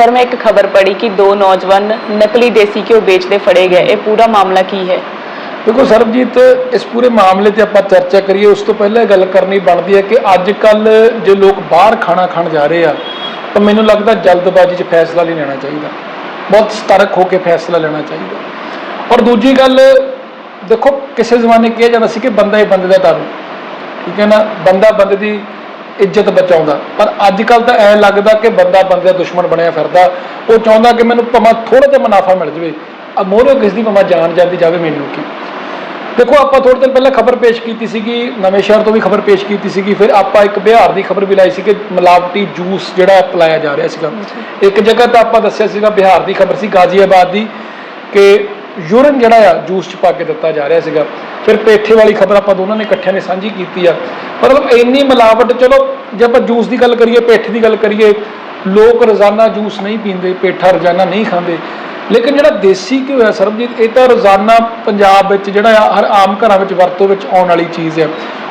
Sir, ਮੈਂ ਇੱਕ ਖਬਰ ਪੜ੍ਹੀ ਕਿ ਦੋ ਨੌਜਵਾਨ ਨਕਲੀ ਦੇਸੀ ਘਿਓ ਵੇਚਦੇ ਫੜੇ ਗਏ। ਇਹ ਪੂਰਾ ਮਾਮਲਾ ਕੀ ਹੈ? ਦੇਖੋ ਸਰਬਜੀਤ, ਇਸ ਪੂਰੇ ਮਾਮਲੇ ਤੇ ਆਪਾਂ ਚਰਚਾ ਕਰੀਏ, ਉਸ ਤੋਂ ਪਹਿਲਾਂ ਗੱਲ ਕਰਨੀ ਬਣਦੀ ਹੈ ਕਿ ਅੱਜ ਕੱਲ ਜੇ ਲੋਕ ਬਾਹਰ ਖਾਣਾ ਖਾਣ ਜਾ ਰਹੇ ਆ, ਤਾਂ ਮੈਨੂੰ ਲੱਗਦਾ ਜਲਦਬਾਜ਼ੀ 'ਚ ਫੈਸਲਾ ਨਹੀਂ ਲੈਣਾ ਚਾਹੀਦਾ। ਬਹੁਤ ਸਤਰਕ ਹੋ ਕੇ ਫੈਸਲਾ ਲੈਣਾ ਚਾਹੀਦਾ। ਔਰ ਦੂਜੀ ਗੱਲ, ਦੇਖੋ, ਕਿਸੇ ਜ਼ਮਾਨੇ ਕਿਹਾ ਜਾਂਦਾ ਸੀ ਕਿ ਬੰਦਾ ਹੀ ਬੰਦੇ ਦਾ ਦਾਰੂ ਠੀਕ ਹੈ ਨਾ? ਬੰਦਾ ਬੰਦੇ ਦੀ ਇੱਜ਼ਤ ਬਚਾਉਂਦਾ। ਪਰ ਅੱਜ ਕੱਲ ਤਾਂ ਐ ਲੱਗਦਾ ਕਿ ਬੰਦਾ ਬੰਦੇ ਦਾ ਦੁਸ਼ਮਣ ਬਣਿਆ ਫਿਰਦਾ। ਉਹ ਚਾਹੁੰਦਾ ਕਿ ਮੈਨੂੰ ਭਾਵੇਂ ਥੋੜਾ ਜਿਹਾ ਮੁਨਾਫਾ ਮਿਲ ਜਾਵੇ। ਆ ਮੋਰੋ ਕਿਸ ਦੀ ਭਾਵੇਂ ਜਾਨ ਜਾਂਦੀ ਜਾਵੇ ਮੈਨੂੰ ਕੀ। ਦੇਖੋ ਆਪਾਂ ਥੋੜੇ ਦਿਨ ਪਹਿਲਾਂ ਖਬਰ ਪੇਸ਼ ਕੀਤੀ ਸੀਗੀ ਨਵੇਂ ਸ਼ਹਿਰ ਤੋਂ ਵੀ ਖਬਰ ਪੇਸ਼ ਕੀਤੀ ਸੀਗੀ। ਫਿਰ ਆਪਾਂ ਇੱਕ ਬਿਹਾਰ ਦੀ ਖਬਰ ਵੀ ਲਾਈ ਸੀ ਕਿ ਮਿਲਾਵਟੀ ਜੂਸ ਜਿਹੜਾ ਪਿਲਾਇਆ ਜਾ ਰਿਹਾ ਸੀਗਾ। ਇੱਕ ਜਗ੍ਹਾ ਤਾਂ ਆਪਾਂ ਦੱਸਿਆ ਸੀਗਾ ਬਿਹਾਰ ਦੀ ਖਬਰ ਸੀ ਗਾਜ਼ੀਆਬਾਦ ਦੀ ਕਿ ਯੂਰਨ ਜਿਹੜਾ ਆ, ਜੂਸ ਚ ਪਾ ਕੇ ਦਿੱਤਾ ਜਾ ਰਿਹਾ ਸੀਗਾ। ਫਿਰ ਪੇਠੇ ਵਾਲੀ ਖਬਰ ਆਪਾਂ ਦੋਨਾਂ ਨੇ ਇਕੱਠਿਆਂ ਨੇ ਸਾਂਝੀ ਕੀਤੀ ਆ। ਮਤਲਬ ਇੰਨੀ ਮਿਲਾਵਟ, ਚਲੋ, ਜੇ ਆਪਾਂ ਜੂਸ ਦੀ ਗੱਲ ਕਰੀਏ, ਪੇਠੇ ਦੀ ਗੱਲ ਕਰੀਏ, ਲੋਕ ਰੋਜ਼ਾਨਾ ਜੂਸ ਨਹੀਂ ਪੀਂਦੇ, ਪੇਠਾ ਰੋਜ਼ਾਨਾ ਨਹੀਂ ਖਾਂਦੇ। ਲੇਕਿਨ ਜਿਹੜਾ ਦੇਸੀ ਘਿਓ ਹੈ ਸਰਬਜੀਤ, ਇਹ ਤਾਂ ਰੋਜ਼ਾਨਾ ਪੰਜਾਬ ਵਿੱਚ ਜਿਹੜਾ ਆ, ਹਰ ਆਮ ਘਰਾਂ ਵਿੱਚ ਵਰਤੋਂ ਵਿੱਚ ਆਉਣ ਵਾਲੀ ਚੀਜ਼ ਹੈ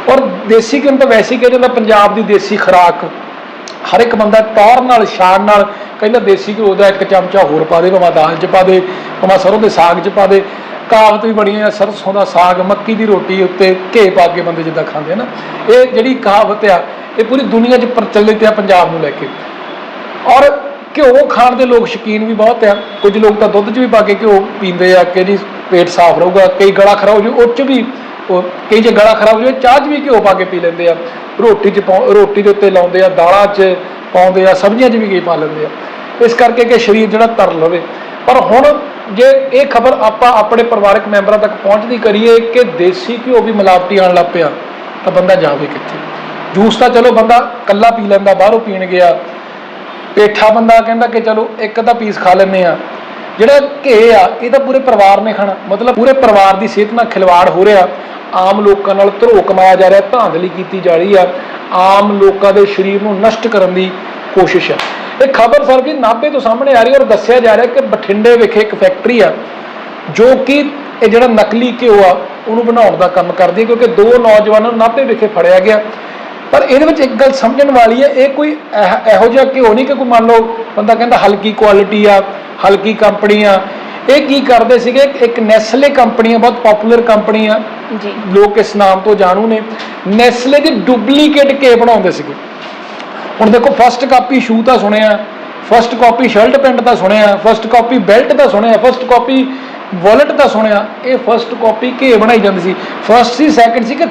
ਔਰ ਦੇਸੀ ਘਿਓ ਤਾਂ ਵੈਸੇ ਹੀ ਕਿਹਾ ਜਾਂਦਾ, ਪੰਜਾਬ ਦੀ ਦੇਸੀ ਖੁਰਾਕ। ਹਰ ਇੱਕ ਬੰਦਾ ਟੌਰ ਨਾਲ, ਸ਼ਾਨ ਨਾਲ ਕਹਿੰਦਾ ਦੇਸੀ ਘਿਓ ਦਾ ਇੱਕ ਚਮਚਾ ਹੋਰ ਪਾ ਦੇ, ਭਾਵੇਂ ਦਾਲ 'ਚ ਪਾ ਦੇ, ਭਾਵੇਂ ਸਰੋਂ ਦੇ ਸਾਗ 'ਚ ਪਾ ਦੇ। ਕਹਾਵਤ ਵੀ ਬਣੀ ਹੈ ਸਰਸੋਂ ਦਾ ਸਾਗ, ਮੱਕੀ ਦੀ ਰੋਟੀ ਉੱਤੇ ਘੇ ਪਾ ਕੇ ਬੰਦੇ ਜਿੱਦਾਂ ਖਾਂਦੇ ਆ ਨਾ। ਇਹ ਜਿਹੜੀ ਕਹਾਵਤ ਆ, ਇਹ ਪੂਰੀ ਦੁਨੀਆ 'ਚ ਪ੍ਰਚਲਿਤ ਆ ਪੰਜਾਬ ਨੂੰ ਲੈ ਕੇ। ਔਰ ਘਿਓ ਖਾਣ ਦੇ ਲੋਕ ਸ਼ੌਕੀਨ ਵੀ ਬਹੁਤ ਆ। ਕੁਝ ਲੋਕ ਤਾਂ ਦੁੱਧ 'ਚ ਵੀ ਪਾ ਕੇ ਘਿਓ ਪੀਂਦੇ ਆ ਕਿ ਜੀ ਪੇਟ ਸਾਫ਼ ਰਹੂਗਾ, ਕਈ ਗਲਾ ਖਰਾਬ ਹੋ ਜੂ, ਉਹ 'ਚ ਵੀ ਉਹ, ਕਈ ਜੇ ਗਲਾ ਖਰਾਬ ਹੋ ਜਾਵੇ ਚਾਹ 'ਚ ਵੀ ਘਿਓ ਪਾ ਕੇ ਪੀ ਲੈਂਦੇ ਆ। ਰੋਟੀ 'ਚ ਪਾਉ- ਰੋਟੀ ਦੇ ਉੱਤੇ ਲਾਉਂਦੇ ਆ, ਦਾਲਾਂ 'ਚ ਪਾਉਂਦੇ ਆ, ਸਬਜ਼ੀਆਂ 'ਚ ਵੀ ਘੀ ਪਾ ਲੈਂਦੇ ਆ। ਇਸ ਕਰਕੇ ਕਿ ਸਰੀਰ ਜਿਹੜਾ ਤਰਲ ਲਵੇ। ਪਰ ਹੁਣ ਜੇ ਇਹ ਖਬਰ ਆਪਾਂ ਆਪਣੇ ਪਰਿਵਾਰਕ ਮੈਂਬਰਾਂ ਤੱਕ ਪਹੁੰਚਦੀ ਕਰੀਏ ਕਿ ਦੇਸੀ ਘਿਓ ਵੀ ਮਿਲਾਵਟੀ ਆਉਣ ਲੱਗ ਪਿਆ, ਤਾਂ ਬੰਦਾ ਜਾਵੇ ਕਿੱਥੇ? ਜੂਸ ਤਾਂ ਚਲੋ ਬੰਦਾ ਕੱਲਾ ਪੀ ਲੈਂਦਾ, ਬਾਹਰੋਂ ਪੀਣ ਗਿਆ। ਪੇਠਾ ਬੰਦਾ ਕਹਿੰਦਾ ਕਿ ਚਲੋ ਇੱਕ ਤਾਂ ਪੀਸ ਖਾ ਲੈਂਦੇ ਆ ਜਿਹੜਾ ਘੇ ਆ, ਇਹ ਤਾਂ ਪੂਰੇ ਪਰਿਵਾਰ ਨੇ ਖਾਣਾ। ਮਤਲਬ ਪੂਰੇ ਪਰਿਵਾਰ ਦੀ ਸਿਹਤ ਨਾਲ ਖਿਲਵਾੜ ਹੋ ਰਿਹਾ। ਆਮ ਲੋਕਾਂ ਨਾਲ ਧਰੋ ਕਮਾਇਆ ਜਾ ਰਿਹਾ, ਧਾਂਦਲੀ ਕੀਤੀ ਜਾ ਰਹੀ ਆ। ਆਮ ਲੋਕਾਂ ਦੇ ਸਰੀਰ ਨੂੰ ਨਸ਼ਟ ਕਰਨ ਦੀ ਕੋਸ਼ਿਸ਼ ਹੈ ਇਹ ਖਬਰ ਸਰ ਜੀ ਨਾਭੇ ਤੋਂ ਸਾਹਮਣੇ ਆ ਰਹੀ ਔਰ ਦੱਸਿਆ ਜਾ ਰਿਹਾ ਕਿ ਬਠਿੰਡੇ ਵਿਖੇ ਇੱਕ ਫੈਕਟਰੀ ਆ, ਜੋ ਕਿ ਇਹ ਜਿਹੜਾ ਨਕਲੀ ਘਿਓ ਆ, ਉਹਨੂੰ ਬਣਾਉਣ ਦਾ ਕੰਮ ਕਰਦੀ ਹੈ ਕਿਉਂਕਿ ਦੋ ਨੌਜਵਾਨਾਂ ਨੂੰ ਨਾਭੇ ਵਿਖੇ ਫੜਿਆ ਗਿਆ। ਪਰ ਇਹਦੇ ਵਿੱਚ ਇੱਕ ਗੱਲ ਸਮਝਣ ਵਾਲੀ ਹੈ ਇਹ ਕੋਈ ਇਹ- ਇਹੋ ਜਿਹਾ ਘਿਓ ਨਹੀਂ ਕਿ ਕੋਈ ਮੰਨ ਲਓ ਬੰਦਾ ਕਹਿੰਦਾ ਹਲਕੀ ਕੁਆਲਿਟੀ ਆ, ਹਲਕੀ ਕੰਪਨੀ ਆ ਇਹ ਕੀ ਕਰਦੇ ਸੀਗੇ? ਇੱਕ ਨੈਸਲੇ ਕੰਪਨੀ ਆ ਬਹੁਤ ਪਪੂਲਰ ਕੰਪਨੀ ਆ ਜੀ। ਲੋਕ ਇਸ ਨਾਮ ਤੋਂ ਜਾਣੂ ਨੇ। ਨੈਸਲੇ ਦੀ ਡੁਪਲੀਕੇਟ ਕੇ ਬਣਾਉਂਦੇ ਸੀਗੇ। ਹੁਣ ਦੇਖੋ ਫਸਟ ਕਾਪੀ ਸ਼ੂ ਤਾਂ ਸੁਣਿਆ ਫਸਟ ਕਾਪੀ ਸ਼ਰਟ ਪੈਂਟ ਤਾਂ ਸੁਣਿਆ ਫਸਟ ਕਾਪੀ ਬੈਲਟ ਤਾਂ ਸੁਣਿਆ ਫਸਟ ਕਾਪੀ ਵਾਲਟ ਤਾਂ ਸੁਣਿਆ। ਇਹ ਫਸਟ ਕਾਪੀ ਕੇ ਬਣਾਈ ਜਾਂਦੀ ਸੀ? ਫਸਟ ਸੀ ਸੈਕੰਡ ਸੀ ਕਿ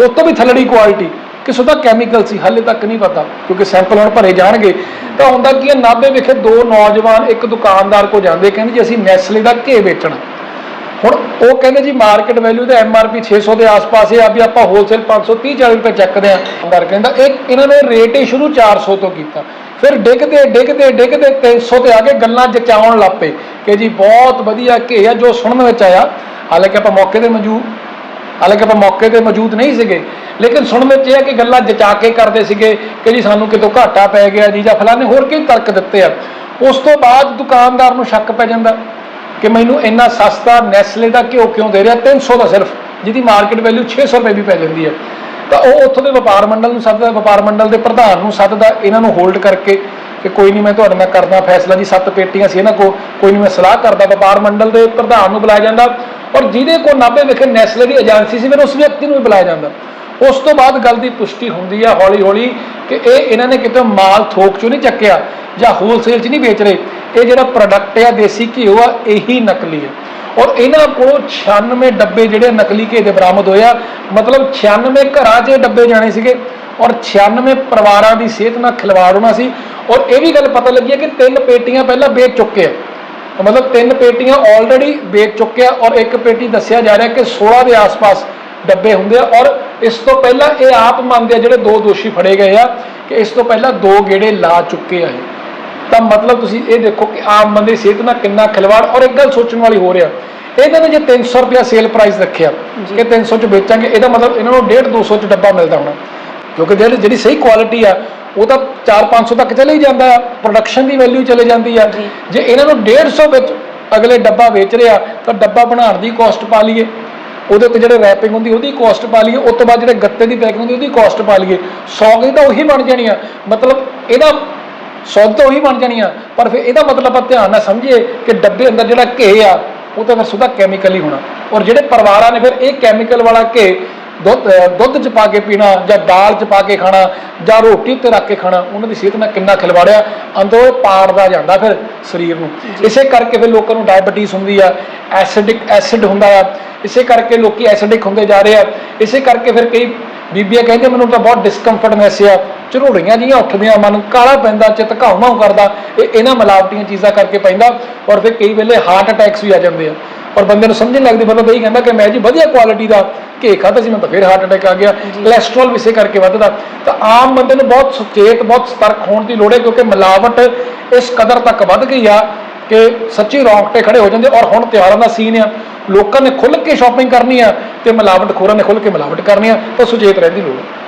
ਉਸ ਤੋਂ ਵੀ ਥੱਲੜੀ ਕੁਆਲਿਟੀ ਕਿ ਸੁਦਾ ਕੈਮੀਕਲ ਸੀ, ਹਾਲੇ ਤੱਕ ਨਹੀਂ ਪਤਾ, ਕਿਉਂਕਿ ਸੈਂਪਲ ਹੁਣ ਭਰੇ ਜਾਣਗੇ। ਤਾਂ ਹੁੰਦਾ ਕੀ ਹੈ ਨਾਭੇ ਵਿਖੇ ਦੋ ਨੌਜਵਾਨ ਇੱਕ ਦੁਕਾਨਦਾਰ ਕੋ ਜਾਂਦੇ, ਕਹਿੰਦੇ ਜੀ ਅਸੀਂ ਨੈਸਲੇ ਦਾ ਘੇ ਵੇਚਣਾ। ਹੁਣ ਉਹ ਕਹਿੰਦੇ ਜੀ ਮਾਰਕੀਟ ਵੈਲਿਊ ਦਾ ਐਮਆਰਪੀ 600 ਦੇ ਆਸ-ਪਾਸ ਹੈ ਆ ਵੀ ਆਪਾਂ ਹੋਲਸੇਲ 530 40 ਰੁਪਏ ਚੱਕਦੇ ਆ। ਅੰਦਰ ਕਹਿੰਦਾ, ਇਹ ਇਹਨਾਂ ਨੇ ਰੇਟ ਹੀ ਸ਼ੁਰੂ 400 ਤੋਂ ਕੀਤਾ। ਫਿਰ ਡਿੱਗਦੇ ਡਿੱਗਦੇ ਡਿੱਗਦੇ 300 ਤੇ ਆ ਕੇ ਗੱਲਾਂ ਜਚਾਉਣ ਲੱਪੇ ਕਿ ਜੀ ਬਹੁਤ ਵਧੀਆ ਘੇ ਆ ਜੋ ਸੁਣਨ ਵਿੱਚ ਆਇਆ। ਹਾਲਾਂਕਿ ਆਪਾਂ ਮੌਕੇ ਤੇ ਮੌਜੂਦ ਹਾਲਾਂਕਿ ਆਪਾਂ ਮੌਕੇ ਤੇ ਮੌਜੂਦ ਨਹੀਂ ਸੀਗੇ, ਲੇਕਿਨ ਸੁਣਨ ਵਿੱਚ ਇਹ ਹੈ ਕਿ ਗੱਲਾਂ ਜਚਾ ਕੇ ਕਰਦੇ ਸੀਗੇ ਕਿ ਜੀ ਸਾਨੂੰ ਕਿਤੋਂ ਘਾਟਾ ਪੈ ਗਿਆ ਜੀ ਜਾਂ ਫਲਾਣੇ ਹੋਰ ਕਈ ਤਰਕ ਦਿੱਤੇ ਆ। ਉਸ ਤੋਂ ਬਾਅਦ ਦੁਕਾਨਦਾਰ ਨੂੰ ਸ਼ੱਕ ਪੈ ਜਾਂਦਾ ਕਿ ਮੈਨੂੰ ਇੰਨਾ ਸਸਤਾ ਨੈਸਲੇ ਦਾ ਘਿਓ ਕਿਉਂ ਦੇ ਰਿਹਾ? 300 ਦਾ ਸਿਰਫ, ਜਿਹਦੀ ਮਾਰਕੀਟ ਵੈਲਿਊ 600 ਰੁਪਏ ਵੀ ਪੈ ਜਾਂਦੀ ਹੈ ਤਾਂ ਉਹ ਉੱਥੋਂ ਦੇ ਵਪਾਰ ਮੰਡਲ ਨੂੰ ਸੱਦਦਾ, ਵਪਾਰ ਮੰਡਲ ਦੇ ਪ੍ਰਧਾਨ ਨੂੰ ਸੱਦਦਾ, ਇਹਨਾਂ ਨੂੰ ਹੋਲਡ ਕਰਕੇ ਕਿ ਕੋਈ ਨਹੀਂ ਮੈਂ ਤੁਹਾਡੇ ਨਾਲ ਕਰਦਾ ਫੈਸਲਾ ਜੀ, ਸੱਤ ਪੇਟੀਆਂ ਸੀ ਇਹਨਾਂ ਕੋ ਕੋਈ ਨਹੀਂ ਮੈਂ ਸਲਾਹ ਕਰਦਾ ਵਪਾਰ ਮੰਡਲ ਦੇ ਪ੍ਰਧਾਨ ਨੂੰ ਬੁਲਾਇਆ ਜਾਂਦਾ ਔਰ ਜਿਹਦੇ ਕੋ ਨਾਭੇ ਵਿਖੇ ਨੈਸਲੇ ਦੀ ਏਜੰਸੀ ਸੀ, ਫਿਰ ਉਸ ਵਿਅਕਤੀ ਨੂੰ ਵੀ ਬੁਲਾਇਆ ਜਾਂਦਾ। ਉਸ ਤੋਂ ਬਾਅਦ ਗੱਲ ਦੀ ਪੁਸ਼ਟੀ ਹੁੰਦੀ ਆ ਹੌਲੀ ਹੌਲੀ ਕਿ ਇਹ ਇਹਨਾਂ ਨੇ ਕਿਤੇ ਮਾਲ ਥੋਕ ਚੋਂ ਨਹੀਂ ਚੱਕਿਆ ਜਾਂ ਹੋਲਸੇਲ 'ਚ ਨਹੀਂ ਵੇਚ ਰਹੇ। ਇਹ ਜਿਹੜਾ ਪ੍ਰੋਡਕਟ ਆ, ਦੇਸੀ ਘਿਓ ਆ, ਇਹੀ ਨਕਲੀ ਹੈ ਔਰ ਇਹਨਾਂ ਕੋਲੋਂ 96 ਡੱਬੇ ਜਿਹੜੇ ਨਕਲੀ ਘੇ ਦੇ ਬਰਾਮਦ ਹੋਇਆ ਮਤਲਬ 96 ਘਰਾਂ 'ਚ ਡੱਬੇ ਜਾਣੇ ਸੀਗੇ ਔਰ 96 ਪਰਿਵਾਰਾਂ ਦੀ ਸਿਹਤ ਨਾਲ ਖਿਲਵਾੜ ਹੋਣਾ ਸੀ। ਔਰ ਇਹ ਵੀ ਗੱਲ ਪਤਾ ਲੱਗੀ ਹੈ ਕਿ ਤਿੰਨ ਪੇਟੀਆਂ ਪਹਿਲਾਂ ਵੇਚ ਚੁੱਕੇ ਆ। ਮਤਲਬ ਤਿੰਨ ਪੇਟੀਆਂ ਆਲਰੇਡੀ ਵੇਚ ਚੁੱਕੇ ਆ ਔਰ ਇੱਕ ਪੇਟੀ ਦੱਸਿਆ ਜਾ ਰਿਹਾ ਕਿ 16 ਦੇ ਆਸ-ਪਾਸ ਡੱਬੇ ਹੁੰਦੇ ਆ ਔਰ ਇਸ ਤੋਂ ਪਹਿਲਾਂ ਇਹ ਆਪ ਮੰਨਦੇ ਆ ਜਿਹੜੇ ਦੋ ਦੋਸ਼ੀ ਫੜੇ ਗਏ ਆ ਕਿ ਇਸ ਤੋਂ ਪਹਿਲਾਂ ਦੋ ਗੇੜੇ ਲਾ ਚੁੱਕੇ ਆ ਇਹ। ਤਾਂ ਮਤਲਬ ਤੁਸੀਂ ਇਹ ਦੇਖੋ ਕਿ ਆਮ ਬੰਦੇ ਸਿਹਤ ਨਾਲ ਕਿੰਨਾ ਖਿਲਵਾੜ ਔਰ ਇੱਕ ਗੱਲ ਸੋਚਣ ਵਾਲੀ ਹੋ ਰਿਹਾ ਇਹਨਾਂ ਨੇ ਜੇ 300 ਰੁਪਿਆ ਸੇਲ ਪ੍ਰਾਈਸ ਰੱਖਿਆ। ਕਿ 300 ਚ ਵੇਚਾਂਗੇ ਇਹਦਾ ਮਤਲਬ ਇਹਨਾਂ ਨੂੰ 1.5 200 ਚ ਡੱਬਾ ਮਿਲਦਾ ਹੋਣਾ। ਕਿਉਂਕਿ ਜਿਹੜੀ ਜਿਹੜੀ ਸਹੀ ਕੁਆਲਿਟੀ ਆ ਉਹ ਤਾਂ 4-500 ਤੱਕ ਚਲੇ ਹੀ ਜਾਂਦਾ ਆ ਪ੍ਰੋਡਕਸ਼ਨ ਦੀ ਵੈਲਿਊ ਚਲੇ ਜਾਂਦੀ ਆ। ਜੀ। ਇਹਨਾਂ ਨੂੰ 150 ਵਿੱਚ ਅਗਲੇ ਡੱਬਾ ਵੇਚ ਰਿਹਾ ਤਾਂ ਡੱਬਾ ਬਣਾਉਣ ਦੀ ਕਾਸਟ ਪਾ ਲਈਏ। ਉਹਦੇ ਉੱਤੇ ਜਿਹੜੇ ਰੈਪਿੰਗ ਹੁੰਦੀ ਉਹਦੀ ਕਾਸਟ ਪਾ ਲਈਏ। ਉਸ ਤੋਂ ਬਾਅਦ ਜਿਹੜੇ ਗੱਤੇ ਦੀ ਪੈਕਿੰਗ ਹੁੰਦੀ ਉਹਦੀ ਕਾਸਟ ਪਾ ਲਈਏ। 100 ਦੀ ਤਾਂ ਉਹੀ ਬਣ ਜਾਣੀ ਆ। ਮਤਲਬ ਇਹਦਾ ਸੁੱਧ ਤਾਂ ਉਹੀ ਬਣ ਜਾਣੀਆਂ ਪਰ ਫਿਰ ਇਹਦਾ ਮਤਲਬ ਆਪਾਂ ਧਿਆਨ ਨਾਲ ਸਮਝੀਏ ਕਿ ਡੱਬੇ ਅੰਦਰ ਜਿਹੜਾ ਘੇ ਆ ਉਹ ਤਾਂ ਫਿਰ ਸੁਧਾ ਕੈਮੀਕਲ ਹੀ ਹੋਣਾ। ਔਰ ਜਿਹੜੇ ਪਰਿਵਾਰਾਂ ਨੇ ਫਿਰ ਇਹ ਕੈਮੀਕਲ ਵਾਲਾ ਘੇ ਦੁੱਧ ਦੁੱਧ ਚ ਪਾ ਕੇ ਪੀਣਾ ਜਾਂ ਦਾਲ ਚ ਪਾ ਕੇ ਖਾਣਾ ਜਾਂ ਰੋਟੀ ਉੱਤੇ ਰੱਖ ਕੇ ਖਾਣਾ ਉਹਨਾਂ ਦੀ ਸਿਹਤ ਨਾਲ ਕਿੰਨਾ ਖਿਲਵਾੜਿਆ ਅੰਦਰੋਂ ਪਾੜਦਾ ਜਾਂਦਾ ਫਿਰ ਸਰੀਰ ਨੂੰ। ਇਸੇ ਕਰਕੇ ਫਿਰ ਲੋਕਾਂ ਨੂੰ ਡਾਇਬੀਟੀਜ਼ ਹੁੰਦੀ ਆ ਐਸਿਡਿਕ ਐਸਿਡ ਹੁੰਦਾ ਆ। ਇਸੇ ਕਰਕੇ ਲੋਕੀ ਐਸਿਡਿਕ ਹੁੰਦੇ ਜਾ ਰਹੇ ਆ। ਇਸੇ ਕਰਕੇ ਫਿਰ ਕਈ ਬੀਬੀਆਂ ਕਹਿੰਦੇ ਮੈਨੂੰ ਤਾਂ ਬਹੁਤ ਡਿਸਕੰਫਰਟਨੈਸ ਆ। ਝਰੋੜੀਆਂ ਜੀਆਂ ਉੱਠਦੀਆਂ ਮਨ ਕਾਲਾ ਪੈਂਦਾ ਚਿੱਤ ਘਾਉ ਕਰਦਾ ਇਹ ਇਹਨਾਂ ਮਿਲਾਵਟੀਆਂ ਚੀਜ਼ਾਂ ਕਰਕੇ ਪੈਂਦਾ ਔਰ ਫਿਰ ਕਈ ਵੇਲੇ ਹਾਰਟ ਅਟੈਕਸ ਵੀ ਆ ਜਾਂਦੇ ਆ। ਔਰ ਬੰਦੇ ਨੂੰ ਸਮਝ ਨਹੀਂ ਲੱਗਦੀ ਬੰਦਾ ਤਾਂ ਇਹ ਕਹਿੰਦਾ ਕਿ ਮੈਂ ਜੀ ਵਧੀਆ ਕੁਆਲਿਟੀ ਦਾ ਘੇ ਖਾਧਾ ਸੀ ਮੈਂ ਤਾਂ ਫਿਰ ਹਾਰਟ ਅਟੈਕ ਆ ਗਿਆ। ਕੋਲੇਸਟ੍ਰੋਲ ਵੀ ਇਸੇ ਕਰਕੇ ਵੱਧਦਾ। ਤਾਂ ਆਮ ਬੰਦੇ ਨੂੰ ਬਹੁਤ ਸੁਚੇਤ ਬਹੁਤ ਸਤਰਕ ਹੋਣ ਦੀ ਲੋੜ ਹੈ ਕਿਉਂਕਿ ਮਿਲਾਵਟ ਇਸ ਕਦਰ ਤੱਕ ਵੱਧ ਗਈ ਆ ਕਿ ਸੱਚੀ ਰੌਂਗਟੇ ਖੜੇ ਹੋ ਜਾਂਦੇ ਔਰ ਹੁਣ ਤਿਉਹਾਰਾਂ ਦਾ ਸੀਨ ਆ। ਲੋਕਾਂ ਨੇ ਖੁੱਲ੍ਹ ਕੇ ਸ਼ਾਪਿੰਗ ਕਰਨੀ ਆ ਤੇ ਮਿਲਾਵਟ ਖੋਰਾਂ ਨੇ ਖੁੱਲ੍ਹ ਕੇ ਮਿਲਾਵਟ ਕਰਨੀ ਆ। ਤਾਂ ਸੁਚੇਤ ਰਹਿਣ ਦੀ ਲੋੜ ਹੈ